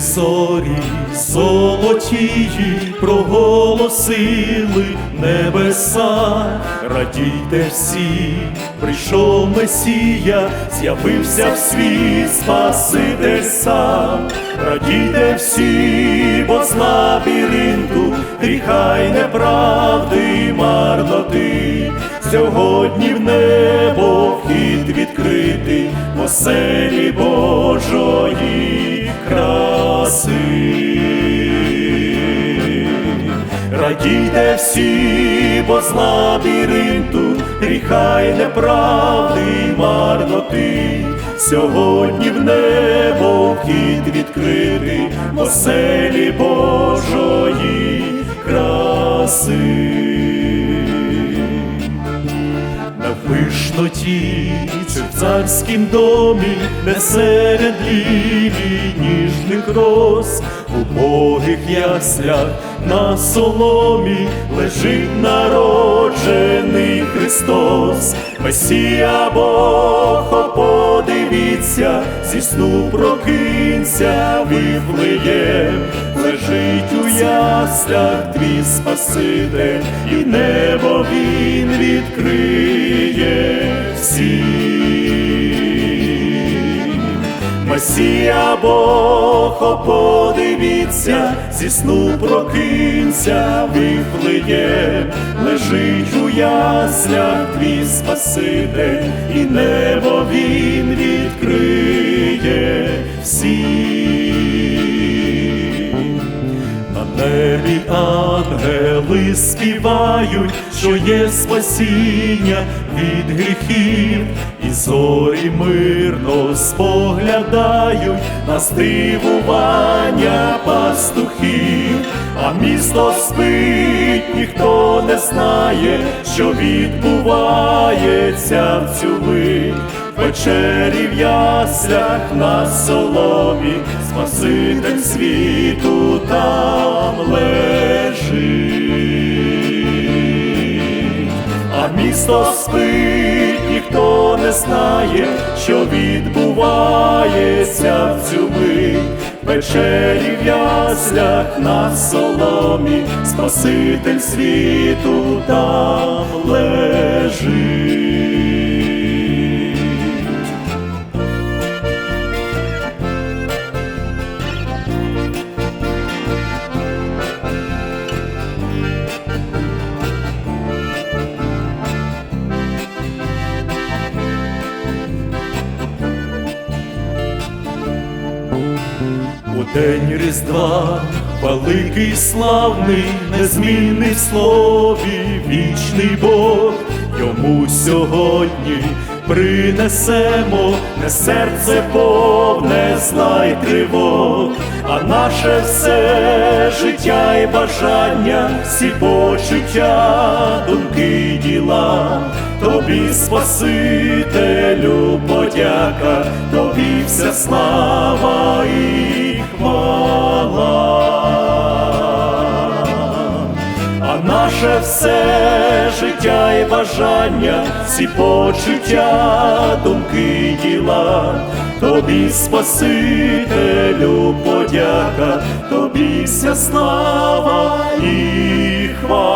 зорі золотії проголосили небеса, радійте всі, прийшов Месія, з'явився в світ Спаситель сам, радійте всі, бо з лабіринту гріха й неправди марноти. Сьогодні в небо вхід відкритий в оселі Божої краси. Радійте всі, бо з лабіринту гріха й неправди марноти. Сьогодні в небо вхід відкритий в оселі Божої краси на пишноті чи в царськім домі, не серед лілій ніжних роз, у богих яслях на соломі лежить народжений Христос, Месія Бог, подивіться, зі сну прокинься, Віфлеєм, лежить у яслях твій Спаситель, і небо він відкриє Месія Бог, подивіться, зі сну прокинься, виплиє, лежить у яслях твій Спаситель, і небо він відкриє небі ангели співають, що є спасіння від гріхів, і зорі мирно споглядають на здивування пастухів, а місто спить, ніхто не знає, що відбувається в цю мить. Вечері в яслях на соломі, Спаситель світу там лежить, а місто спить, ніхто не знає, що відбувається в цю мить. Вечері в яслях на соломі, Спаситель світу там день Різдва. Великий славний, незмінний в слові, вічний Бог, йому сьогодні принесемо не серце повне зла й тривог, а наше все життя і бажання, всі почуття, думки діла. Тобі, Спасителю, подяка, тобі вся слава і Наше все життя і бажання, всі почуття, думки діла, тобі, Спасителю, подяка, тобі вся слава і хвала.